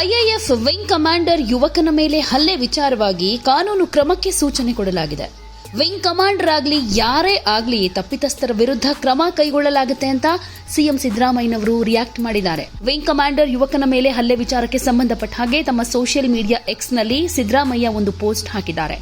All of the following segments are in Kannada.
ಐಎಎಫ್ ವಿಂಗ್ ಕಮಾಂಡರ್ ಯುವಕನ ಮೇಲೆ ಹಲ್ಲೆ ವಿಚಾರವಾಗಿ ಕಾನೂನು ಕ್ರಮಕ್ಕೆ ಸೂಚನೆ ಕೊಡಲಾಗಿದೆ. ವಿಂಗ್ ಕಮಾಂಡರ್ ಆಗಲಿ, ಯಾರೇ ಆಗಲಿ ತಪ್ಪಿತಸ್ಥರ ವಿರುದ್ಧ ಕ್ರಮ ಕೈಗೊಳ್ಳಲಾಗುತ್ತೆ ಅಂತ ಸಿಎಂ ಸಿದ್ದರಾಮಯ್ಯನವರು ರಿಯಾಕ್ಟ್ ಮಾಡಿದ್ದಾರೆ. ವಿಂಗ್ ಕಮಾಂಡರ್ ಯುವಕನ ಮೇಲೆ ಹಲ್ಲೆ ವಿಚಾರಕ್ಕೆ ಸಂಬಂಧಪಟ್ಟ ಹಾಗೆ ತಮ್ಮ ಸೋಷಿಯಲ್ ಮೀಡಿಯಾ ಎಕ್ಸ್ನಲ್ಲಿ ಸಿದ್ದರಾಮಯ್ಯ ಒಂದು ಪೋಸ್ಟ್ ಹಾಕಿದ್ದಾರೆ.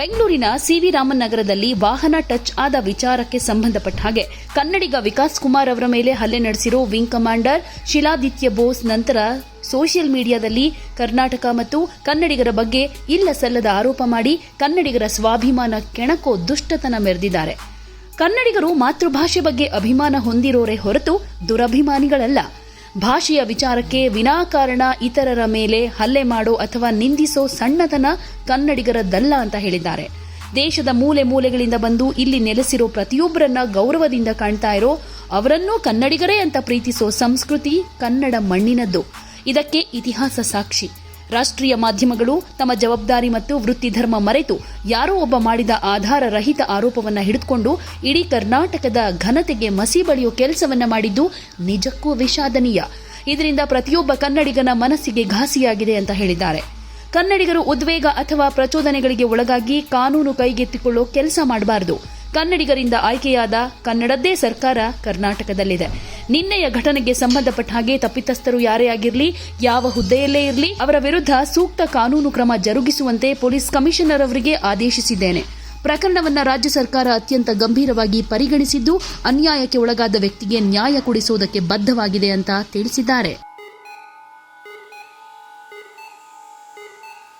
ಬೆಂಗಳೂರಿನ ಸಿವಿ ರಾಮನ್ ನಗರದಲ್ಲಿ ವಾಹನ ಟಚ್ ಆದ ವಿಚಾರಕ್ಕೆ ಸಂಬಂಧಪಟ್ಟ ಹಾಗೆ ಕನ್ನಡಿಗ ವಿಕಾಸ್ ಕುಮಾರ್ ಅವರ ಮೇಲೆ ಹಲ್ಲೆ ನಡೆಸಿರೋ ವಿಂಗ್ ಕಮಾಂಡರ್ ಶಿಲಾದಿತ್ಯ ಬೋಸ್ ನಂತರ ಸೋಷಿಯಲ್ ಮೀಡಿಯಾದಲ್ಲಿ ಕರ್ನಾಟಕ ಮತ್ತು ಕನ್ನಡಿಗರ ಬಗ್ಗೆ ಇಲ್ಲ ಸಲ್ಲದ ಆರೋಪ ಮಾಡಿ ಕನ್ನಡಿಗರ ಸ್ವಾಭಿಮಾನ ಕೆಣಕೋ ದುಷ್ಟತನ ಮೆರೆದಿದ್ದಾರೆ. ಕನ್ನಡಿಗರು ಮಾತೃಭಾಷೆ ಬಗ್ಗೆ ಅಭಿಮಾನ ಹೊಂದಿರೋರೆ ಹೊರತು ದುರಭಿಮಾನಿಗಳಲ್ಲ. ಭಾಷೆಯ ವಿಚಾರಕ್ಕೆ ವಿನಾಕಾರಣ ಇತರರ ಮೇಲೆ ಹಲ್ಲೆ ಮಾಡೋ ಅಥವಾ ನಿಂದಿಸೋ ಸಣ್ಣತನ ಕನ್ನಡಿಗರದ್ದಲ್ಲ ಅಂತ ಹೇಳಿದ್ದಾರೆ. ದೇಶದ ಮೂಲೆ ಮೂಲೆಗಳಿಂದ ಬಂದು ಇಲ್ಲಿ ನೆಲೆಸಿರೋ ಪ್ರತಿಯೊಬ್ಬರನ್ನ ಗೌರವದಿಂದ ಕಾಣ್ತಾ ಇರೋ ಅವರನ್ನೂ ಕನ್ನಡಿಗರೇ ಅಂತ ಪ್ರೀತಿಸೋ ಸಂಸ್ಕೃತಿ ಕನ್ನಡ ಮಣ್ಣಿನದ್ದು. ಇದಕ್ಕೆ ಇತಿಹಾಸ ಸಾಕ್ಷಿ. ರಾಷ್ಟ್ರೀಯ ಮಾಧ್ಯಮಗಳು ತಮ್ಮ ಜವಾಬ್ದಾರಿ ಮತ್ತು ವೃತ್ತಿಧರ್ಮ ಮರೆತು ಯಾರೋ ಒಬ್ಬ ಮಾಡಿದ ಆಧಾರ ರಹಿತ ಆರೋಪವನ್ನ ಹಿಡಿದುಕೊಂಡು ಇಡೀ ಕರ್ನಾಟಕದ ಘನತೆಗೆ ಮಸಿ ಬಳಿಯೋ ಕೆಲಸವನ್ನ ಮಾಡಿದ್ದು ನಿಜಕ್ಕೂ ವಿಷಾದನೀಯ. ಇದರಿಂದ ಪ್ರತಿಯೊಬ್ಬ ಕನ್ನಡಿಗನ ಮನಸ್ಸಿಗೆ ಘಾಸಿಯಾಗಿದೆ ಅಂತ ಹೇಳಿದ್ದಾರೆ. ಕನ್ನಡಿಗರು ಉದ್ವೇಗ ಅಥವಾ ಪ್ರಚೋದನೆಗಳಿಗೆ ಒಳಗಾಗಿ ಕಾನೂನು ಕೈಗೆತ್ತಿಕೊಳ್ಳೋ ಕೆಲಸ ಮಾಡಬಾರದು. ಕನ್ನಡಿಗರಿಂದ ಆಯ್ಕೆಯಾದ ಕನ್ನಡದ್ದೇ ಸರ್ಕಾರ ಕರ್ನಾಟಕದಲ್ಲಿದೆ. ನಿನ್ನೆಯ ಘಟನೆಗೆ ಸಂಬಂಧಪಟ್ಟ ಹಾಗೆ ತಪ್ಪಿತಸ್ಥರು ಯಾರೇ ಆಗಿರಲಿ, ಯಾವ ಹುದ್ದೆಯಲ್ಲೇ ಇರಲಿ, ಅವರ ವಿರುದ್ಧ ಸೂಕ್ತ ಕಾನೂನು ಕ್ರಮ ಜರುಗಿಸುವಂತೆ ಪೊಲೀಸ್ ಕಮಿಷನರ್ ಅವರಿಗೆ ಆದೇಶಿಸಿದ್ದೇನೆ. ಪ್ರಕರಣವನ್ನ ರಾಜ್ಯ ಸರ್ಕಾರ ಅತ್ಯಂತ ಗಂಭೀರವಾಗಿ ಪರಿಗಣಿಸಿದ್ದು, ಅನ್ಯಾಯಕ್ಕೆ ಒಳಗಾದ ವ್ಯಕ್ತಿಗೆ ನ್ಯಾಯ ಕೊಡಿಸುವುದಕ್ಕೆ ಬದ್ಧವಾಗಿದೆ ಅಂತ ತಿಳಿಸಿದ್ದಾರೆ.